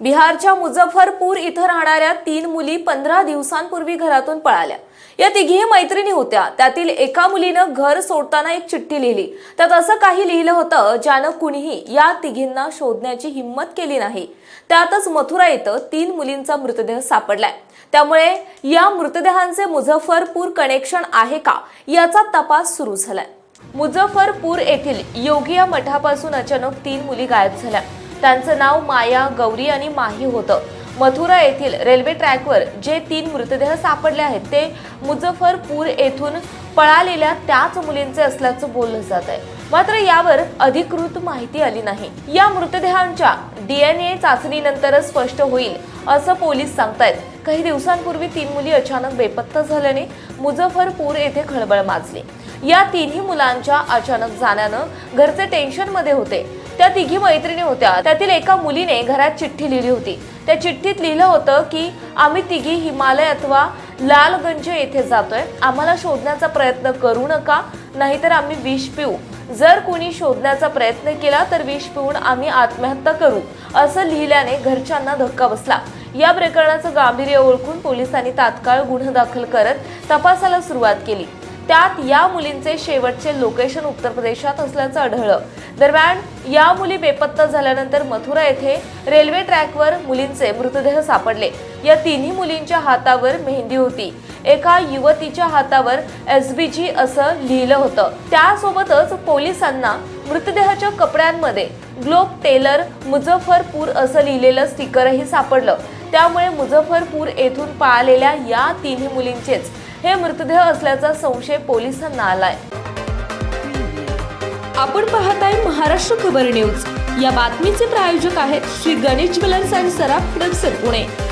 बिहारच्या मुझफ्फरपूर इथं राहणाऱ्या तीन मुली पंधरा दिवसांपूर्वी घरातून पळाल्या. या तिघीही मैत्रिणी होत्या. त्यातील एका मुलीनं घर सोडताना एक चिठ्ठी लिहिली. त्यात असं काही लिहिलं होतं ज्यानं कुणीही या तिघींना शोधण्याची हिंमत केली नाही. त्यातच मथुरा इथं तीन मुलींचा मृतदेह सापडलाय. त्यामुळे या मृतदेहांचे मुझफ्फरपूर कनेक्शन आहे का याचा तपास सुरू झालाय. मुझफ्फरपूर येथील योगिया मठापासून अचानक तीन मुली गायब झाल्या. त्यांचं नाव माया गौरी आणि माही होतं. मथुरा येथील रेल्वे ट्रॅकवर जे तीन मृतदेह सापडले आहेत ते मुझफ्फरपूर येथून पळालेल्या त्याच मुलींचे असल्याचं बोललं जात आहे. मात्र यावर अधिकृत माहिती आली नाही. या मृतदेहांच्या डीएनए चाचणीनंतरच स्पष्ट होईल असं पोलीस सांगतायत. काही दिवसांपूर्वी तीन मुली अचानक बेपत्ता झाल्याने मुझफ्फरपूर येथे खळबळ माजली. या तिन्ही मुलांच्या अचानक जाण्यानं घरचे टेन्शनमध्ये होते. त्या तिघी मैत्रिणी होत्या. त्यातील एका मुलीने घरात चिठ्ठी लिहिली होती. त्या चिठ्ठीत लिहिलं होतं की आम्ही तिघी हिमालय अथवा लालगंज येथे जातोय. आम्हाला शोधण्याचा प्रयत्न करू नका नाहीतर आम्ही विष पिऊ. जर कोणी शोधण्याचा प्रयत्न केला तर विष पिऊन आम्ही आत्महत्या करू. असं लिहिल्याने घरच्यांना धक्का बसला. या प्रकरणाचं गांभीर्य ओळखून पोलिसांनी तात्काळ गुन्हा दाखल करत तपासाला सुरुवात केली. त्यात या मुलींचे शेवटचे लोकेशन उत्तर प्रदेशात असल्याचं आढळलं. दरम्यान या मुली बेपत्ता झाल्यानंतर मथुरा येथे रेल्वे ट्रॅकवर मुलींचे मृतदेह सापडले. या तिन्ही मुलींच्या हातावर मेहंदी होती. एका युवतीच्या हातावर एस बी जी असं लिहिलं होतं. त्यासोबतच पोलिसांना मृतदेहाच्या कपड्यांमध्ये ग्लोब टेलर मुझफ्फरपूर असं लिहिलेलं स्टिकरही सापडलं. त्यामुळे मुझफ्फरपूर येथून पाळलेल्या या तिन्ही मुलींचेच हे मृतदेह असल्याचा संशय पोलिसांना आलाय. आपण पाहत आहे महाराष्ट्र खबर न्यूज. या बातमीचे प्रायोजक आहेत श्री गणेश ज्वेलर्स अँड सराफ हडपसर पुणे.